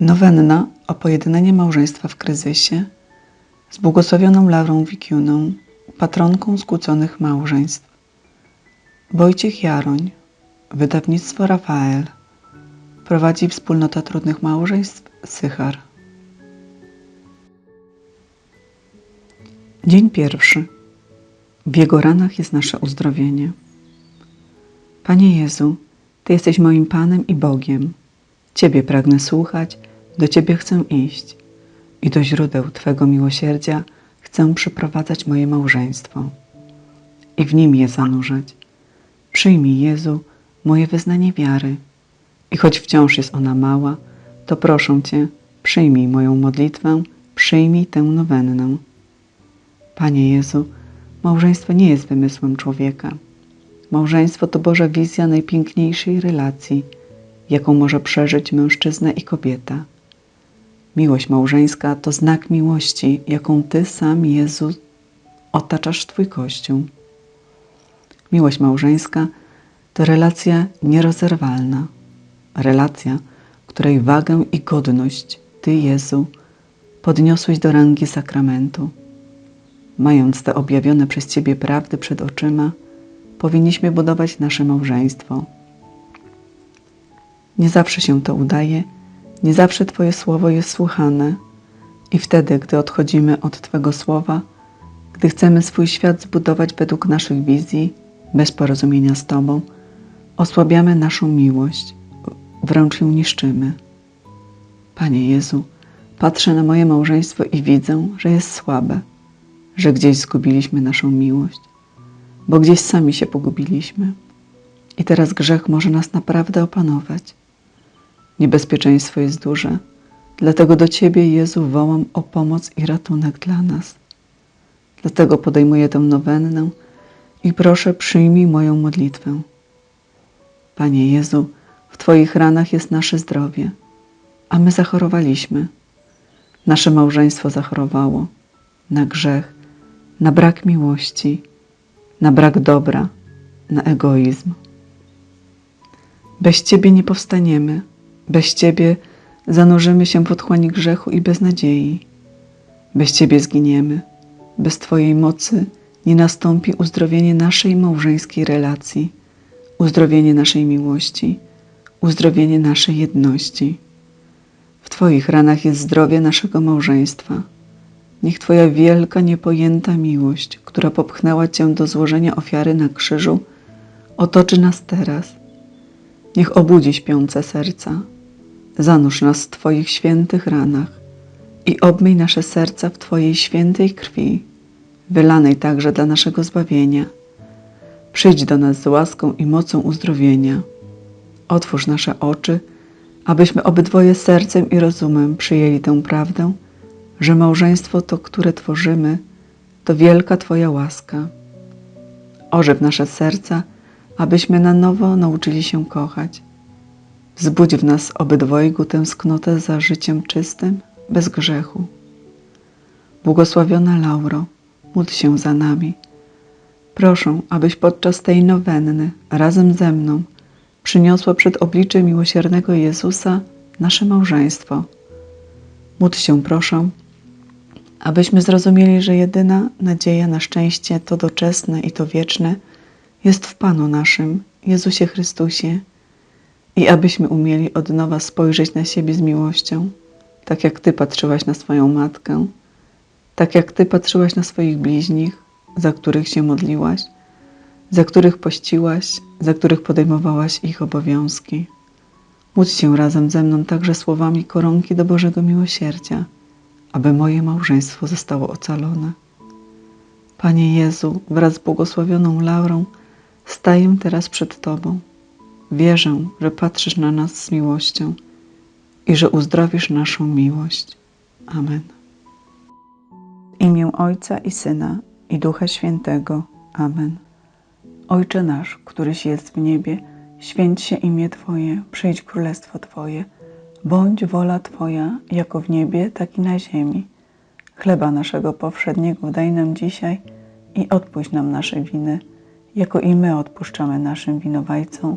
Nowenna o pojednanie małżeństwa w kryzysie z błogosławioną Laurą Wikiuną, patronką skłóconych małżeństw. Wojciech Jaroń, wydawnictwo Rafael, prowadzi Wspólnota Trudnych Małżeństw Sychar. Dzień pierwszy. W Jego ranach jest nasze uzdrowienie. Panie Jezu, Ty jesteś moim Panem i Bogiem. Ciebie pragnę słuchać, do Ciebie chcę iść i do źródeł Twego miłosierdzia chcę przyprowadzać moje małżeństwo i w nim je zanurzać. Przyjmij, Jezu, moje wyznanie wiary i choć wciąż jest ona mała, to proszę Cię, przyjmij moją modlitwę, przyjmij tę nowennę. Panie Jezu, małżeństwo nie jest wymysłem człowieka. Małżeństwo to Boża wizja najpiękniejszej relacji, jaką może przeżyć mężczyzna i kobieta. Miłość małżeńska to znak miłości, jaką Ty sam, Jezu, otaczasz Twój Kościół. Miłość małżeńska to relacja nierozerwalna, relacja, której wagę i godność Ty, Jezu, podniosłeś do rangi sakramentu. Mając te objawione przez Ciebie prawdy przed oczyma, powinniśmy budować nasze małżeństwo. Nie zawsze się to udaje, nie zawsze Twoje słowo jest słuchane i wtedy, gdy odchodzimy od Twego słowa, gdy chcemy swój świat zbudować według naszych wizji, bez porozumienia z Tobą, osłabiamy naszą miłość, wręcz ją niszczymy. Panie Jezu, patrzę na moje małżeństwo i widzę, że jest słabe, że gdzieś zgubiliśmy naszą miłość, bo gdzieś sami się pogubiliśmy. I teraz grzech może nas naprawdę opanować. Niebezpieczeństwo jest duże, dlatego do Ciebie, Jezu, wołam o pomoc i ratunek dla nas. Dlatego podejmuję tę nowennę i proszę, przyjmij moją modlitwę. Panie Jezu, w Twoich ranach jest nasze zdrowie, a my zachorowaliśmy. Nasze małżeństwo zachorowało na grzech, na brak miłości, na brak dobra, na egoizm. Bez Ciebie nie powstaniemy, bez Ciebie zanurzymy się w otchłani grzechu i beznadziei. Bez Ciebie zginiemy, bez Twojej mocy nie nastąpi uzdrowienie naszej małżeńskiej relacji, uzdrowienie naszej miłości, uzdrowienie naszej jedności. W Twoich ranach jest zdrowie naszego małżeństwa. Niech Twoja wielka, niepojęta miłość, która popchnęła Cię do złożenia ofiary na krzyżu, otoczy nas teraz. Niech obudzi śpiące serca. Zanurz nas w Twoich świętych ranach i obmyj nasze serca w Twojej świętej krwi, wylanej także dla naszego zbawienia. Przyjdź do nas z łaską i mocą uzdrowienia. Otwórz nasze oczy, abyśmy obydwoje sercem i rozumem przyjęli tę prawdę, że małżeństwo to, które tworzymy, to wielka Twoja łaska. Ożyw nasze serca, abyśmy na nowo nauczyli się kochać. Wzbudź w nas obydwojgu tęsknotę za życiem czystym, bez grzechu. Błogosławiona Lauro, módl się za nami. Proszę, abyś podczas tej nowenny razem ze mną przyniosła przed oblicze miłosiernego Jezusa nasze małżeństwo. Módl się, proszę, abyśmy zrozumieli, że jedyna nadzieja na szczęście to doczesne i to wieczne jest w Panu naszym, Jezusie Chrystusie, i abyśmy umieli od nowa spojrzeć na siebie z miłością, tak jak Ty patrzyłaś na swoją matkę, tak jak Ty patrzyłaś na swoich bliźnich, za których się modliłaś, za których pościłaś, za których podejmowałaś ich obowiązki. Módl się razem ze mną także słowami koronki do Bożego Miłosierdzia, aby moje małżeństwo zostało ocalone. Panie Jezu, wraz z błogosławioną Laurą, staję teraz przed Tobą. Wierzę, że patrzysz na nas z miłością i że uzdrowisz naszą miłość. Amen. W imię Ojca i Syna i Ducha Świętego. Amen. Ojcze nasz, któryś jest w niebie, święć się imię Twoje, przyjdź królestwo Twoje, bądź wola Twoja, jako w niebie, tak i na ziemi. Chleba naszego powszedniego daj nam dzisiaj i odpuść nam nasze winy, jako i my odpuszczamy naszym winowajcom.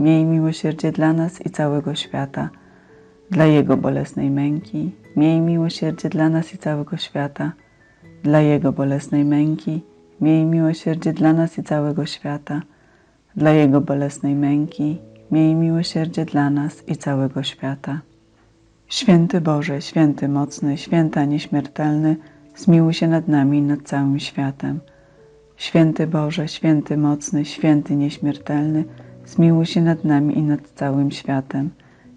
miej miłosierdzie dla nas i całego świata. Dla Jego bolesnej męki, miej miłosierdzie dla nas i całego świata. Dla Jego bolesnej męki, miej miłosierdzie dla nas i całego świata. Dla Jego bolesnej męki, miej miłosierdzie dla nas i całego świata. Święty Boże, święty mocny, święta nieśmiertelny, zmiłuj się nad nami i nad całym światem. Święty Boże, święty mocny, święty nieśmiertelny, zmiłuj się nad nami i nad całym światem.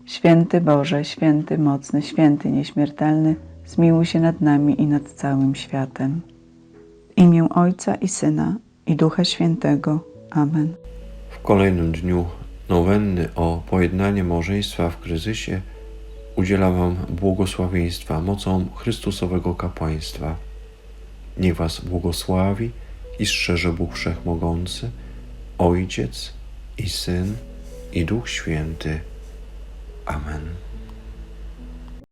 Święty Boże, święty mocny, święty nieśmiertelny, zmiłuj się nad nami i nad całym światem. W imię Ojca i Syna i Ducha Świętego. Amen. W kolejnym dniu nowenny o pojednanie małżeństwa w kryzysie udzielam Wam błogosławieństwa mocą Chrystusowego kapłaństwa. Niech Was błogosławi i strzeże Bóg Wszechmogący, Ojciec i Syn i Duch Święty. Amen.